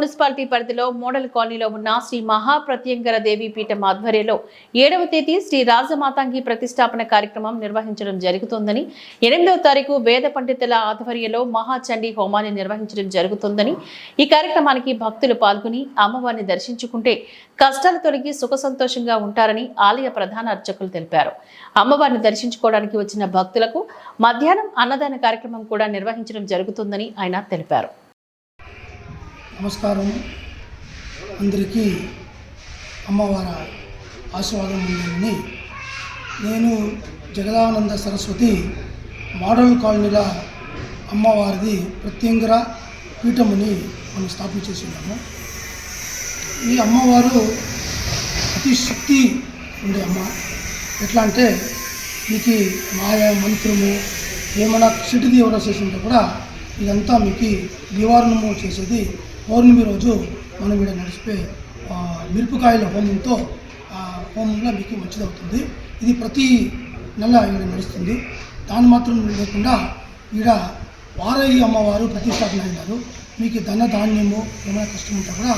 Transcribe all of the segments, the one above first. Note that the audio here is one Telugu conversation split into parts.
మున్సిపాలిటీ పరిధిలో మోడల్ కాలనీలో ఉన్న శ్రీ మహాప్రత్యంగర దేవి పీఠం ఆధ్వర్యంలో ఏడవ తేదీ శ్రీ రాజమాతాంగి ప్రతిష్టాపన కార్యక్రమం నిర్వహించడం జరుగుతుందని ఎనిమిదవ తారీఖు వేద పండితుల ఆధ్వర్యంలో మహాచండీ హోమాన్ని నిర్వహించడం జరుగుతుందని ఈ కార్యక్రమానికి భక్తులు పాల్గొని అమ్మవారిని దర్శించుకుంటే కష్టాలు తొలగి సుఖ సంతోషంగా ఉంటారని ఆలయ ప్రధాన అర్చకులు తెలిపారు. అమ్మవారిని దర్శించుకోవడానికి వచ్చిన భక్తులకు మధ్యాహ్నం అన్నదాన కార్యక్రమం కూడా నిర్వహించడం జరుగుతుందని ఆయన తెలిపారు. నమస్కారం. అందరికీ అమ్మవారి ఆశీర్వాదం ఉందని నేను జగదానంద సరస్వతి మోడల్ కాలనీల అమ్మవారిది ప్రత్యంగర పీఠముని మనం స్థాపించేసి ఉన్నాము ఈ అమ్మవారు అతి శక్తి ఉండే అమ్మ. ఎట్లా అంటే మీకు మాయ మంత్రము ఏమైనా చిటి దీవర చేసి ఉంటే కూడా ఇదంతా మీకు నివారణము చేసేది పౌర్ణమి రోజు మనం ఇక్కడ నడిచిపోయే మిరపకాయల హోమంతో ఆ హోమంలో మీకు మంచిదవుతుంది. ఇది ప్రతి నెల ఇక్కడ నడుస్తుంది. దాని మాత్రం లేకుండా ఈడ వారయ్య అమ్మవారు ప్రతిష్టాపన అయినారు. మీకు ధన ధాన్యము ఏమైనా కష్టం ఉంటే కూడా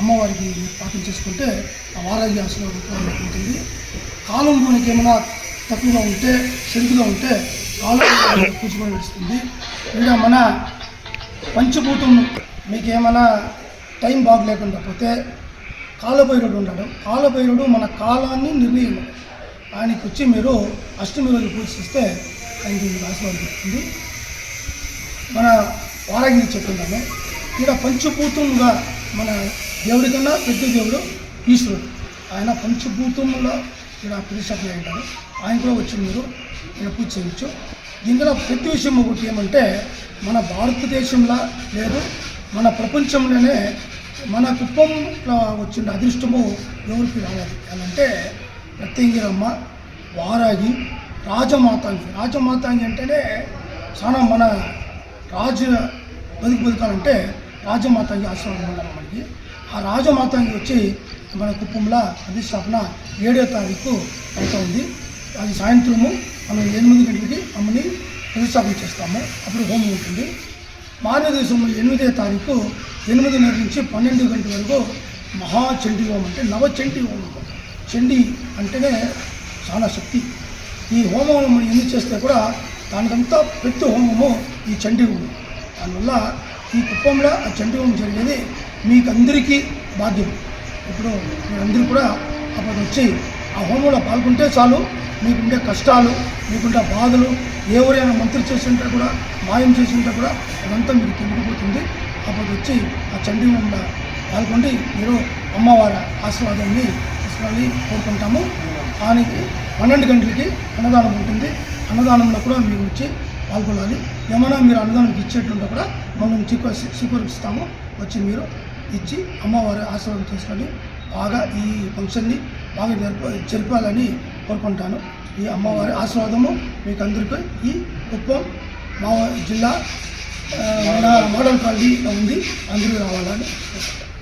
అమ్మవారికి పాఠం చేసుకుంటే ఆ వారయ్య ఆశీర్వాదం ఉంటుంది. కాలం మనకి ఏమైనా తక్కువగా ఉంటే చెరుకుగా ఉంటే కాలం కూర్చుకొని నడుస్తుంది. ఈడ మన పంచభూతం మీకు ఏమైనా టైం బాగలేకుండా పోతే కాలభైరుడు ఉన్నాడు కాలభైరుడు మన కాలాన్ని నిర్ణయం ఆయనకి వచ్చి మీరు అష్టమి రోజు పూజిస్తే ఆయనకి ఆశీర్వాదం దొరుకుతుంది. మన వారాగిరి చెప్తున్నాము ఇక్కడ పంచభూతంగా మన దేవుడి కన్నా పెద్ద దేవుడు ఈశ్వరుడు. ఆయన పంచభూతంలో ఇక్కడ ప్రతిష్టపన ఉంటారు ఆయన కూడా వచ్చి మీరు ఇక్కడ పూజ చేయవచ్చు దీంట్లో ప్రతి విషయం ఒకటి ఏమంటే మన భారతదేశంలో లేదు మన ప్రపంచంలోనే మన కుప్పంలో వచ్చిన అదృష్టము ఎవరికి రావాలి అంటే ప్రత్యంగిరమ్మ వారాగి రాజమాతాంగి. రాజమాతాంగి అంటేనే చాలా మన రాజు బతుకు బతకాలంటే రాజమాతాంగి ఆశ్రమం ఉండాలి మనకి. ఆ రాజమాతాంగి వచ్చి మన కుప్పంలో అధిష్టాపన ఏడో తారీఖు అవుతుంది. అది సాయంత్రము మనం ఎనిమిది గంటలకి అమ్మని ప్రతిష్టాపన చేస్తాము. అప్పుడు హోమం ఉంటుంది. భారతదేశంలో ఎనిమిదో తారీఖు ఎనిమిదిన్నర నుంచి పన్నెండు గంటల వరకు మహాచండీ హోమం అంటే నవచండీ హోమం చండీ అంటేనే చాలా శక్తి. ఈ హోమం మనం ఎందుకు చేస్తే కూడా దానికంతా పెద్ద హోమము ఈ చండీ హోమం. దానివల్ల ఈ కుప్పంలో ఆ చండీ హోమం జరిగేది మీకు అందరికీ బాధ్యం ఇప్పుడు మీరందరూ కూడా అప్పుడు వచ్చి ఆ హోమంలో పాల్గొంటే చాలు. మీకుండే కష్టాలు మీకుండే బాధలు ఎవరైనా మంత్రి చేసి ఉంటే కూడా మాయం చేసింటే కూడా అదంతా మీకు తిరిగిపోతుంది అప్పుడు వచ్చి ఆ చండీ హోమంలో పాల్గొండి మీరు అమ్మవారి ఆశీర్వాదాన్ని తీసుకోవాలని కోరుకుంటాము. దానికి పన్నెండు గంటలకి అన్నదానం ఉంటుంది. అన్నదానంలో కూడా మీరు వచ్చి పాల్గొనాలి. ఏమైనా మీరు అన్నదానం ఇచ్చేట్లుంటే కూడా మనం స్వీకరిస్తాము. వచ్చి మీరు ఇచ్చి అమ్మవారి ఆశీర్వాదం తీసుకొని బాగా ఈ ఫంక్షన్ని బాగా జరప జరిపాలని కోరుకుంటాను. ఈ అమ్మవారి ఆశీర్వాదము మీకు అందరికీ ఈ కుప్పం మా జిల్లా మోడల్ కాలనీలో ఉంది. అందరూ రావాలని